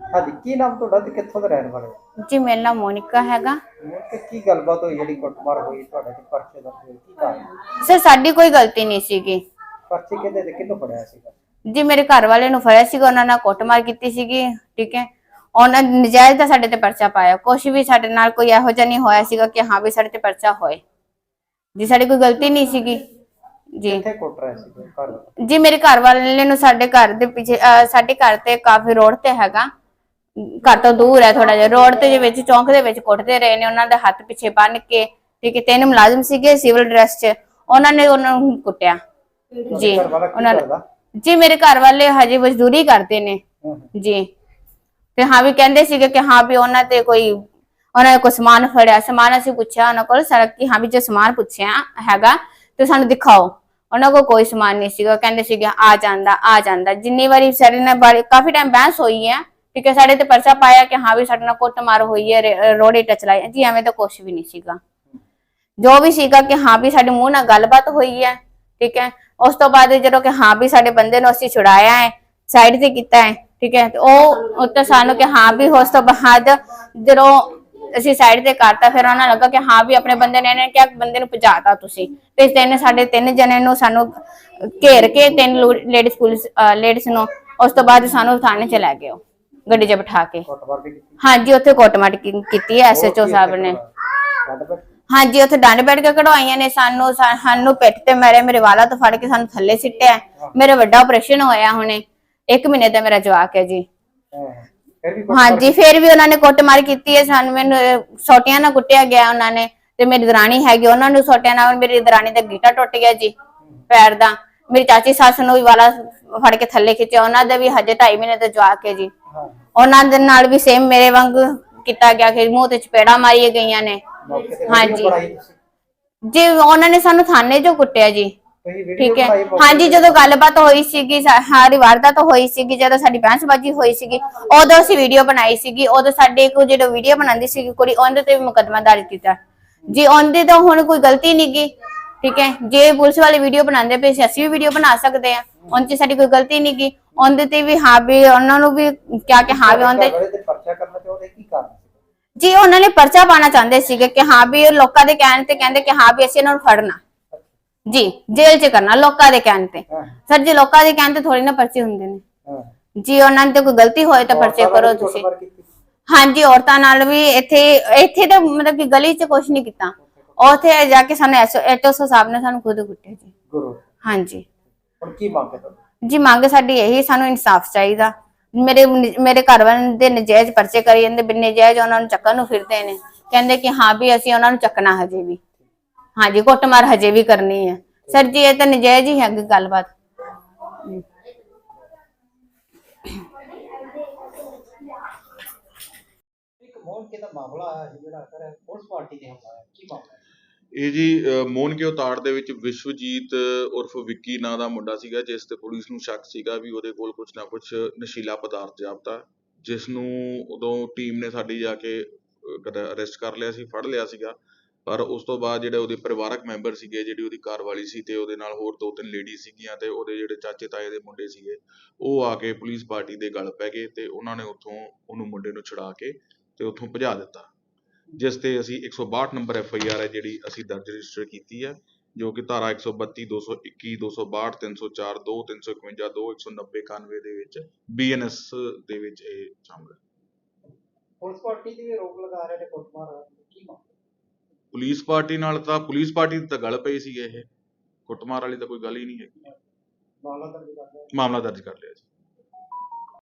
ਹਾਂਜੀ ਕੀ ਨਾਮ ਤੁਹਾਡਾ ਤੇ ਕਿੱਥੋਂ ਦੇ ਰਹਿਣ ਵਾਲੇ ਹੋ ਜੀ ਮੇਰਾ ਨਾਮ ਮੋਨਿਕਾ ਹੈਗਾ ਮੁੜ ਕੇ ਕੀ ਗੱਲਬਾਤ ਹੋਈ ਜਿਹੜੀ ਕੁੱਟਮਾਰ ਹੋਈ ਤੁਹਾਡੇ ਤੇ ਪਰਚੇ ਦਾ ਕੀ ਕਾਰਨ ਸਰ ਸਾਡੀ ਕੋਈ ਗਲਤੀ ਨਹੀਂ ਸੀਗੀ ਪਰਚੇ ਕਿਹਦੇ ਤੇ ਕਿਹਨੂੰ ਫੜਿਆ ਸੀਗਾ ਜੀ ਮੇਰੇ ਘਰ ਵਾਲੇ ਨੂੰ ਫੜਿਆ ਸੀਗਾ ਉਹਨਾਂ ਨਾਲ ਕੁੱਟਮਾਰ ਕੀਤੀ ਸੀਗੀ ਠੀਕ ਹੈ। ਉਹਨਾਂ ਨੇ ਨਜਾਇਜ਼ ਦਾ ਸਾਡੇ ਤੇ ਪਰਚਾ ਪਾਇਆ ਕੁਝ ਵੀ ਸਾਡੇ ਨਾਲ ਕੋਈ ਇਹੋ ਜਿਹਾ ਨਹੀਂ ਹੋਇਆ ਸੀਗਾ ਕਿ ਹਾਂ ਵੀ ਸਾਡੇ ਤੇ ਪਰਚਾ ਹੋਏ। ਜੀ ਸਾਡੀ ਕੋਈ ਗਲਤੀ ਨਹੀਂ ਸੀਗੀ। ਜੀ। ਕਿੱਥੇ ਕੁੱਟ ਰਿਹਾ ਸੀ ਘਰ? ਜੀ ਮੇਰੇ ਘਰ ਵਾਲੇ ਨੂੰ ਸਾਡੇ ਘਰ ਦੇ ਪਿੱਛੇ ਅਹ ਸਾਡੇ ਘਰ ਤੇ ਕਾਫੀ ਰੋਡ ਤੇ ਹੈਗਾ। ਘਰ ਤੋਂ ਦੂਰ ਹੈ ਥੋੜਾ ਜਿਹਾ। ਰੋਡ ਤੇ ਦੇ ਵਿੱਚ ਚੌਂਕ ਦੇ ਵਿੱਚ ਕੁੱਟਦੇ ਰਹੇ ਨੇ ਉਹਨਾਂ ਦੇ ਹੱਥ ਪਿੱਛੇ ਬੰਨ ਕੇ ਠੀਕ ਹੈ ਤਿੰਨ ਮੁਲਾਜ਼ਮ ਸੀਗੇ ਸਿਵਲ ਡਰੈਸ 'ਚ। ਉਹਨਾਂ ਨੇ ਉਹਨਾਂ ਨੂੰ ਕੁੱਟਿਆ। ਜੀ ਉਹਨਾਂ ਨੇ ਜੀ ਮੇਰੇ ਘਰ ਵਾਲੇ ਹਜੇ ਮਜ਼ਦੂਰੀ ਕਰਦੇ ਨੇ। ਜੀ। ਤੇ ਹਾਂ ਵੀ ਕਹਿੰਦੇ ਸੀਗੇ ਕਿ ਹਾਂ ਵੀ ਉਹਨਾਂ ਤੇ ਕੋਈ ਉਹਨਾਂ ਨੇ ਕੋਈ ਸਮਾਨ ਫੜਿਆ। ਸਮਾਨ ਅਸੀਂ ਪੁੱਛਿਆ ਉਹਨਾਂ ਕੋਲ ਸਰ ਕਿ ਹਾਂ ਵੀ ਜੇ ਸਮਾਨ ਪੁੱਛਿਆ ਹੈਗਾ ਤੇ ਸਾਨੂੰ ਦਿਖਾਓ। ਉਹਨਾਂ ਕੋਲ ਕੋਈ ਸਮਾਨ ਨਹੀਂ ਸੀਗਾ। ਕਹਿੰਦੇ ਸੀਗੇ ਆ ਜਾਂਦਾ ਆ ਜਾਂਦਾ। ਜਿੰਨੀ ਵਾਰੀ ਸਾਡੇ ਨਾਲ ਕਾਫੀ ਟਾਈਮ ਬਹਿਸ ਹੋਈ ਹੈ ਠੀਕ ਹੈ ਸਾਡੇ ਤੇ ਪਰਚਾ ਪਾਇਆ ਕਿ ਹਾਂ ਵੀ ਸਾਡੇ ਨਾਲ ਕੁੱਟਮਾਰ ਹੋਈ ਹੈ ਰੋੜੇ ਟਚ ਲਾਈ ਜੀ ਐਵੇਂ ਤਾਂ ਕੁਝ ਵੀ ਨਹੀਂ ਸੀਗਾ। ਜੋ ਵੀ ਸੀਗਾ ਕਿ ਹਾਂ ਵੀ ਸਾਡੇ ਮੂੰਹ ਨਾਲ ਗੱਲਬਾਤ ਹੋਈ ਹੈ ਠੀਕ ਹੈ? ਉਸ ਤੋਂ ਬਾਅਦ ਜਦੋਂ ਕਿ ਹਾਂ ਵੀ ਸਾਡੇ ਬੰਦੇ ਨੂੰ ਅਸੀਂ ਛੁਡਾਇਆ ਹੈ ਸਾਈਡ ਤੇ ਕੀਤਾ ਹੈ ਠੀਕ ਹੈ? ਤੇ ਉਹ ਉੱਤੇ ਸਾਨੂੰ ਕਿ ਹਾਂ ਵੀ ਉਸ ਤੋਂ ਬਾਅਦ ਜਦੋਂ ਅਸੀਂ ਸਾਈਡ ਤੇ ਕਰਤਾ ਫਿਰ ਉਹਨਾਂ ਲੱਗਾ ਕਿ ਹਾਂ ਵੀ ਆਪਣੇ ਬੰਦੇ ਨੇ ਇਹਨੇ ਕਿਹਾ ਬੰਦੇ ਨੂੰ ਭਜਾਤਾ ਤੁਸੀਂ। ਤੇ ਤਿੰਨ ਸਾਡੇ ਤਿੰਨ ਜਣੇ ਨੂੰ ਸਾਨੂੰ ਘੇਰ ਕੇ ਤਿੰਨ ਲੇਡੀਜ਼ ਪੁਲਿਸ ਲੇਡੀਜ਼ ਨੂੰ ਉਸ ਤੋਂ ਬਾਅਦ ਸਾਨੂੰ ਥਾਣੇ ਚ ਲੈ ਗਏ ਉਹ ਗੱਡੀ 'ਚ ਬਿਠਾ ਕੇ। ਹਾਂਜੀ ਉੱਥੇ ਕੁੱਟਮਾਰ ਕੀਤੀ ਹੈ ਐਸਐਚਓ ਸਾਹਿਬ ਨੇ। ਹਾਂਜੀ ਉੱਥੇ ਡੰਡ ਬੈਠ ਕੇ ਕਢਵਾਈਆਂ ਨੇ ਸਾਨੂੰ ਸਾਨੂੰ ਪਿੱਠ ਤੇ ਮੇਰੇ ਮੇਰੇ ਵਾਲਾ ਤੋਂ ਫੜ ਕੇ ਸਾਨੂੰ ਥੱਲੇ ਸਿੱਟਿਆ। ਮੇਰੇ ਵੱਡਾ ਆਪਰੇਸ਼ਨ ਹੋਇਆ ਹੁਣੇ। 1 ਮਹੀਨੇ ਦਾ ਮੇਰਾ ਜਵਾਕ ਹੈ ਜੀ। ਹਾਂਜੀ ਫਿਰ ਵੀ ਉਹਨਾਂ ਨੇ ਕੁੱਟਮਾਰ ਕੀਤੀ ਹੈ। ਸਾਨੂੰ ਮੈਨੂੰ ਸੋਟੀਆਂ ਨਾਲ ਕੁੱਟਿਆ ਗਿਆ ਉਹਨਾਂ ਨੇ। ਤੇ ਮੇਰੀ ਦਰਾਣੀ ਹੈਗੀ ਉਹਨਾਂ ਨੂੰ ਸੋਟਿਆਂ ਨਾਲ ਮੇਰੀ ਦਰਾਣੀ ਦਾ ਗੀਟਾ ਟੁੱਟ ਗਿਆ ਜੀ ਪੈਰ ਦਾ। ਮੇਰੀ ਚਾਚੀ ਸੱਸ ਨੂੰ ਵੀ ਵਾਲਾ ਫੜ ਕੇ ਥੱਲੇ ਖਿੱਚਿਆ। ਉਹਨਾਂ ਦਾ ਵੀ ਹਜੇ 2.5 ਮਹੀਨੇ ਦਾ ਜਵਾਕ ਹੈ ਜੀ। ਉਹਨਾਂ ਦੇ ਨਾਲ ਵੀ ਸੇਮ ਮੇਰੇ ਵਾਂਗ ਕੀਤਾ ਗਿਆ ਕਿ ਮੂੰਹ ਤੇ ਚਪੇੜਾ ਮਾਰੀਆਂ ਗਈਆਂ ਨੇ। ਹਾਂਜੀ। ਜੀ ਉਹਨਾਂ ਨੇ ਸਾਨੂੰ ਥਾਣੇ 'ਚੋਂ ਕੁੱਟਿਆ ਜੀ। ਠੀਕ ਹੈ। ਹਾਂਜੀ? ਜਦੋਂ ਗੱਲਬਾਤ ਹੋਈ ਸੀਗੀ ਸਾਰੀ ਵਾਰਦਾਤ ਹੋਈ ਸੀਗੀ ਜਦੋਂ ਸਾਡੀ ਬਹਿਸਬਾਜ਼ੀ ਹੋਈ ਸੀਗੀ ਉਦੋਂ ਅਸੀਂ ਵੀਡੀਓ ਬਣਾਈ ਸੀਗੀ ਉਦੋਂ ਸਾਡੇ ਇੱਕ ਜਿਹੜਾ ਵੀਡੀਓ ਬਣਾਉਂਦੀ ਸੀਗੀ ਕੁੜੀ ਉਹਦੇ ਤੇ ਵੀ ਮੁਕੱਦਮਾ ਦਰਜ ਕੀਤਾ। ਜੀ ਉਹਦੇ ਤਾਂ ਹੁਣ ਕੋਈ ਗਲਤੀ ਨਹੀਂ ਗੀ ਠੀਕ ਹੈ ਜੇ ਪੁਲਿਸ ਵਾਲੇ ਵੀਡੀਓ ਬਣਾਉਂਦੇ ਪਏ ਸੀ ਅਸੀਂ ਵੀ ਵੀਡੀਓ ਬਣਾ ਸਕਦੇ ਆ ਉਹਦੇ 'ਚ ਸਾਡੀ ਕੋਈ ਗਲਤੀ ਨਹੀਂ ਗੀ ਉਹਦੇ ਤੇ ਵੀ ਹਾਂ ਵੀ ਉਹਨਾਂ ਨੂੰ ਵੀ ਕਿਹਾ ਕਿ ਹਾਂ ਵੀ ਉਹਦੇ ਘਰ ਵਾਲੇ ਤੇ ਪਰਚਾ ਕਰਨਾ ਚਾਹੁੰਦੇ ਕੀ ਕਾਰਨ ਸੀ ਜੀ ਉਹਨਾਂ ਨੇ ਪਰਚਾ ਪਾਣਾ ਚਾਹੁੰਦੇ ਸੀਗੇ ਕਿ ਹਾਂ ਵੀ ਲੋਕਾਂ ਦੇ ਕਹਿਣ ਤੇ ਕਹਿੰਦੇ ਕਿ ਹਾਂ ਵੀ ਅਸੀਂ ਇਹਨਾਂ ਨੂੰ ਫੜਨਾ। ਜੀ ਜੇਲ੍ਹ 'ਚ ਕਰਨਾ ਲੋਕਾਂ ਦੇ ਕਹਿਣ ਤੇ। ਹਾਂ। ਸਰ ਜੀ ਲੋਕਾਂ ਦੇ ਕਹਿਣ ਤੇ ਥੋੜੀ ਨਾ ਪਰਚੇ ਹੁੰਦੇ ਨੇ। ਹਾਂ। ਜੀ ਉਹਨਾਂ ਨੇ ਕੋਈ ਗਲਤੀ ਹੋਏ ਤਾਂ ਪਰਚੇ ਕਰੋ ਤੁਸੀਂ? ਹਾਂਜੀ ਔਰਤਾਂ ਨਾਲ ਵੀ ਇੱਥੇ ਇੱਥੇ ਤਾਂ ਮਤਲਬ ਕਿ ਗਲੀ 'ਚ ਕੁਝ ਨਹੀਂ ਕੀਤਾ। ਉੱਥੇ ਜਾ ਕੇ ਸਾਨੂੰ ਐਚਓਸੋ ਸਾਹਿਬ ਨੇ ਸਾਨੂੰ ਖੁਦ ਕੁੱਟਿਆ ਜੀ। ਗੁਰੂ। ਹਾਂਜੀ। ਹੁਣ ਕੀ ਮੰਗ ਹੈ ਤੁਹਾਡੀ ਜੀ ਮੰਗ ਸਾਡੀ ਇਹੀ ਸਾਨੂੰ ਇਨਸਾਫ ਚਾਹੀਦਾ। ਮੇਰੇ ਮੇਰੇ ਘਰ ਵਾਲਿਆਂ ਦੇ ਨਜਾਇਜ਼ ਪਰਚੇ ਕਰੀ ਜਾਂਦੇ ਬਿਨ ਨਜਾਇਜ਼ ਉਹਨਾਂ ਨੂੰ ਚੱਕਣ ਨੂੰ ਫਿਰਦੇ ਨੇ। ਕਹਿੰਦੇ ਕਿ ਹਾਂ ਵੀ ਅਸੀਂ ਉਹਨਾਂ ਨੂੰ ਚੱਕਣਾ ਹਜੇ ਵੀ। ਹਾਂਜੀ, ਕੁੱਟਮਾਰ ਹਜੇ ਵੀ ਕਰਨੀ ਹੈ। ਸਰ ਜੀ, ਇਹ ਤਾਂ ਨਜਾਇਜ਼ ਹੀ ਹੈ ਗੱਲਬਾਤ। ਇੱਕ ਮੋਹਨ ਕੇ ਦਾ ਮਾਮਲਾ ਆਇਆ ਜਿਹੜਾ ਸਰ, ਪੁਲਿਸ ਪਾਰਟੀ ਦੇ ਹਮਲਾ ਹੈ, ਕੀ ਮਾਮਲਾ ਹੈ? ਇਹ ਜੀ ਅਹ, ਮੋਹਨ ਕੇ ਉਤਾੜ ਦੇ ਵਿੱਚ ਵਿਸ਼ਵਜੀਤ ਉਰਫ ਵਿੱਕੀ ਨਾਂ ਦਾ ਮੁੰਡਾ ਸੀਗਾ ਜਿਸ ਤੇ ਪੁਲਿਸ ਨੂੰ ਸ਼ੱਕ ਸੀਗਾ ਵੀ ਉਹਦੇ ਕੋਲ ਕੁਝ ਨਾ ਕੁਝ ਨਸ਼ੀਲਾ ਪਦਾਰਥ ਜਾਪਦਾ ਜਿਸ ਨੂੰ ਉਦੋਂ ਟੀਮ ਨੇ ਸਾਡੀ ਜਾ ਕੇ ਅਰੈਸਟ ਕਰ ਲਿਆ ਸੀ ਫੜ ਲਿਆ ਸੀਗਾ। ਪਰ ਉਸ ਤੋਂ ਬਾਅਦ ਜਿਹੜੇ ਉਹਦੇ ਪਰਿਵਾਰਕ ਮੈਂਬਰ ਸੀਗੇ ਜਿਹੜੀ ਉਹਦੀ ਘਰਵਾਲੀ ਸੀ ਤੇ ਉਹਦੇ ਨਾਲ ਹੋਰ ਦੋ ਤਿੰਨ ਲੇਡੀ ਸੀਗੀਆਂ ਤੇ ਉਹਦੇ ਜਿਹੜੇ ਚਾਚੇ ਤਾਏ ਦੇ ਮੁੰਡੇ ਸੀਗੇ ਉਹ ਆ ਕੇ ਪੁਲਿਸ ਪਾਰਟੀ ਦੇ ਗਲ ਪੈ ਗਏ ਤੇ ਉਹਨਾਂ ਨੇ ਉੱਥੋਂ ਉਹਨੂੰ ਮੁੰਡੇ ਨੂੰ ਛੁਡਾ ਕੇ ਤੇ ਉੱਥੋਂ ਭਜਾ ਦਿੱਤਾ। ਜਿਸ ਤੇ ਅਸੀਂ 162 ਨੰਬਰ ਐਫ ਆਈ ਆਰ ਹੈ ਜਿਹੜੀ ਅਸੀਂ ਦਰਜ ਰਜਿਸਟਰ ਕੀਤੀ ਹੈ ਜੋ ਕਿ ਧਾਰਾ 132 221 262 304 2 351 2 190 91 ਦੇ ਵਿੱਚ ਬੀਐਨਐਸ ਦੇ ਵਿੱਚ ਇਹ ਸ਼ਾਮਲ ਹੈ। ਪੁਲਿਸ ਪਾਰਟੀ ਦੀ ਵੀ ਰੋਕ ਲਗਾ ਰਹੇ ਨੇ ਕੁੱਟਮਾਰ ਕੀ ਮਾਮਲਾ ਪੁਲਿਸ ਪਾਰਟੀ ਨਾਲ ਤਾਂ ਪੁਲਿਸ ਪਾਰਟੀ ਦੀ ਤਾਂ ਗੱਲ ਪਈ ਸੀ ਇਹ ਕੁੱਟਮਾਰ ਵਾਲੀ ਤਾਂ ਕੋਈ ਗੱਲ ਹੀ ਨਹੀਂ ਹੈਗੀ। ਮਾਮਲਾ ਦਰਜ ਕਰ ਲਿਆ। ਮਾਮਲਾ ਦਰਜ ਕਰ ਲਿਆ ਜੀ।